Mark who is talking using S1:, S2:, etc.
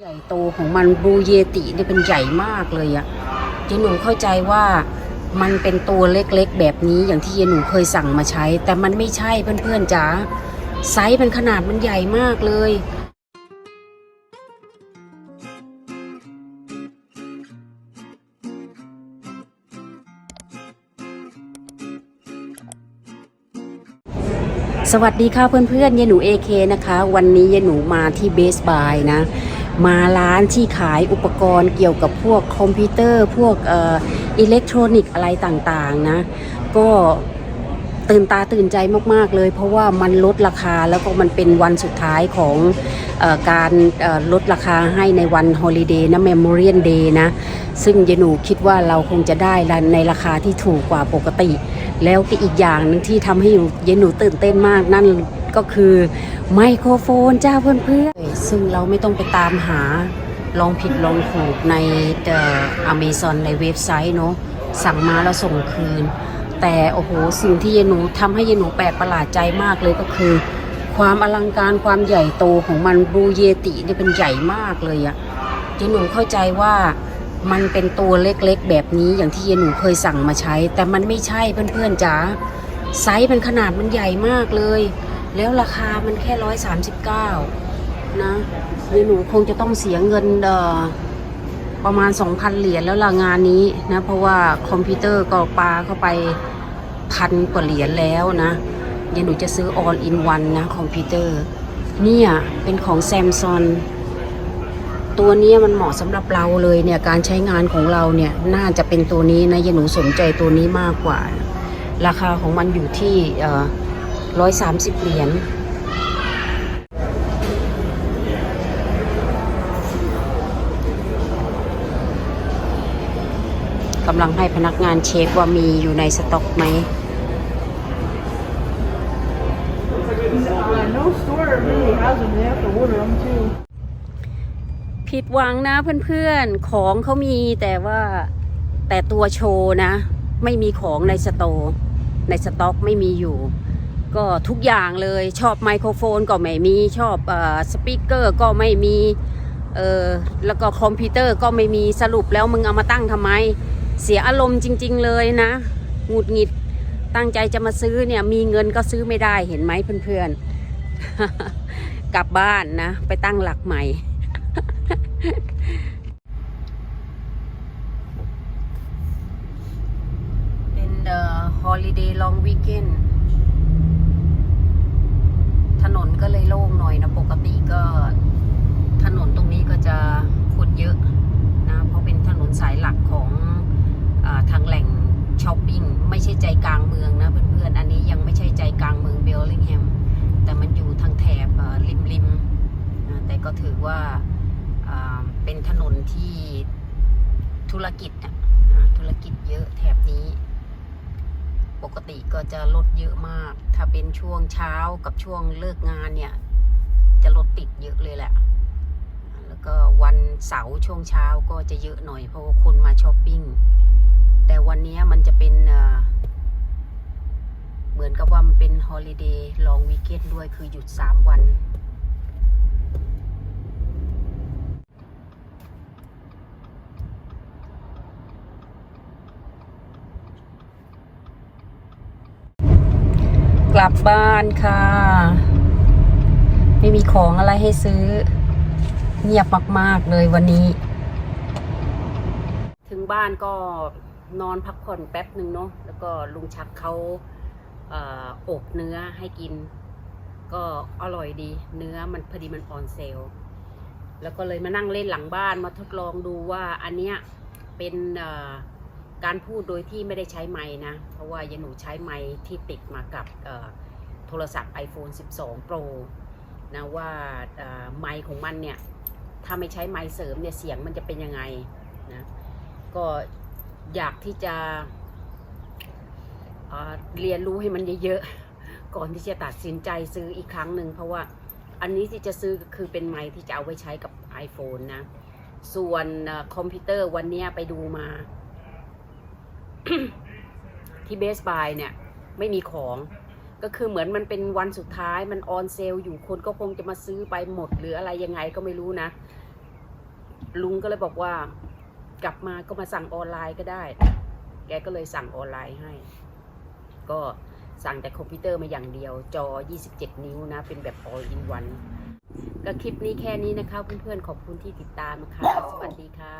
S1: ใหญ่โตของมันบลูเยติเนี่ยเป็นใหญ่มากเลยอะเจหนูเข้าใจว่ามันเป็นตัวเล็กๆ แบบนี้อย่างที่เจหนูเคยสั่งมาใช้ แต่มันไม่ใช่เพื่อนๆจ๋าไซส์มันขนาดมันใหญ่มากเลยสวัสดีค่ะเพื่อนๆเยหนูเอเคนะคะ วันนี้เยหนูมาที่เบสบายนะ มาร้านที่ขายอุปกรณ์เกี่ยวกับพวกคอมพิวเตอร์ พวกอิเล็กทรอนิกส์อะไรต่างๆนะ ก็ตื่นตาตื่นใจมากๆเลย เพราะว่ามันลดราคาแล้วก็มันเป็นวันสุดท้ายของออการลดราคาให้ในวันฮอลิเดย์นะ Memorial Day นะ ซึ่งเยหนูคิดว่าเราคงจะได้ในราคาที่ถูกกว่าปกติ แล้วก็อีกอย่างหนึงที่ทำให้เยหนูตื่นเต้นมากนั่น ก็คือไมโครโฟนจ้าเพื่อนๆ ซึ่งเราไม่ต้องไปตามหาลองผิดลองถูกในอเมซอนในเว็บไซต์เนาะสั่งมาแล้วส่งคืน แต่โอ้โหสิ่งที่ยหนูทำให้ยหนูแปลกประหลาดใจมากเลยก็คือ ความอลังการความใหญ่โตของมันบลูเยติเนี่ยเป็นใหญ่มากเลยอะยหนูเข้าใจว่ามันเป็นตัวเล็กๆ แบบนี้อย่างที่ยหนูเคยสั่งมาใช้ แต่มันไม่ใช่เพื่อนๆจ๋าไซส์มันขนาดมันใหญ่มากเลย แล้วราคามันแค่ร้อยสามสิบเก้านะเยหนูคงจะต้องเสียเงินเอ่อประมาณ 2,000 เหรียญแล้วล่ะงานนี้นะ เพราะว่าคอมพิวเตอร์ก็ปาเข้าไปพันกว่าเหรียญแล้วนะเยหนูจะซื้อ all in one นะคอมพิวเตอร์เนี่ยเป็นของ Samsung ตัวนี้มันเหมาะสำหรับเราเลยเนี่ยการใช้งานของเราเนี่ยน่าจะเป็นตัวนี้นะยายหนูสนใจตัวนี้มากกว่า ราคาของมันอยู่ที่ ร้อยสามสิบเหรียญกำลังให้พนักงานเช็คว่ามีอยู่ในสต็อกไหม
S2: Uh, no store really has them. They have to order them too.
S1: ผิดหวังนะเพื่อนๆ ของเขามีแต่ว่าแต่ตัวโชว์นะ ไม่มีของในสโตร์ในสต็อกไม่มีอยู่ ก็ทุกอย่างเลยชอบไมโครโฟนก็ไม่มีชอบอสปีกเกอร์ก็ไม่มีเออแล้วก็คอมพิวเตอร์ก็ไม่มีสรุปแล้วมึงเอามาตั้งทำไม เสียอารมณ์จริง ๆ เลยนะหงุดหงิดตั้งใจจะมาซื้อเนี่ยมีเงินก็ซื้อไม่ได้เห็นไหมเพื่อนๆ กลับบ้านนะ ไปตั้งหลักใหม่ เป็นเอ่อ holiday long weekend ถนนก็เลยโล่งหน่อยนะปกติก็ถนนตรงนี้ก็จะคนเยอะนะเพราะเป็นถนนสายหลักของอทางแหล่งช้อปปิ้งไม่ใช่ใจกลางเมืองนะเพื่อนๆอันนี้ยังไม่ใช่ใจกลางเมืองเบลลิงแฮมแต่มันอยู่ทางแถบเอ่อริมๆนะแต่ก็ถือว่าเป็นถนนที่ธุรกิจนะธุรกิจเยอะแถบนี้ปกติก็จะรถเยอะมาก ถ้าเป็นช่วงเช้ากับช่วงเลิกงานเนี่ย ก็วันเสาร์ช่วงเช้าก็จะเยอะหน่อยเพราะว่าคนมาช้อปปิ้ง แต่วันนี้มันจะเป็นเหมือนกับว่ามันเป็นฮอลิเดย์ลองวีคเ n นด้วยคือหยุด 3 วัน กลับบ้านค่ะ ไม่มีของอะไรให้ซื้อ เงียบมากๆเลยวันนี้ ถึงบ้านก็นอนพักผ่อนแป๊บหนึ่งเนาะแล้วก็ลุงชักเขาเออบเนื้อให้กิน ก็อร่อยดี เนื้อมันพอดีมันออนเซลแล้วก็เลยมานั่งเล่นหลังบ้านมาทดลองดูว่าอันเนี้ยเป็นการพูดโดยที่ไม่ได้ใช้ไม้นะ เพราะว่ายาหนูใช้ไม้ที่ติดมากับโทรศัพท์ iPhone 12 Pro นะว่าไมค์ของมันเนี่ย ถ้าไม่ใช้ไมค์เสริมเนี่ยเสียงมันจะเป็นยังไงนะก็อยากที่จะเรียนรู้ให้มันเยอะๆก่อนที่จะตัดสินใจซื้ออีกครั้งหนึ่งเพราะว่าอันนี้ที่จะซื้อคือเป็นไมค์ที่จะเอาไว้ใช้กับ iPhone นะ ส่วนคอมพิวเตอร์วันเนี้ยไปดูมา ที่เบสบายเนี่ย ไม่มีของ ก็คือเหมือนมันเป็นวันสุดท้ายมันออนเซลอยู่คนก็คงจะมาซื้อไปหมดหรืออะไรยังไงก็ไม่รู้นะ ลุงก็เลยบอกว่า กลับมาก็มาสั่งออนไลน์ก็ได้ แกก็เลยสั่งออนไลน์ให้ ก็สั่งแต่คอมพิวเตอร์มาอย่างเดียว จอ 27 นิ้วนะ เป็นแบบ all in one ก็คลิปนี้แค่นี้นะคะเพื่อนๆขอบคุณที่ติดตามนะคะ สวัสดีค่ะ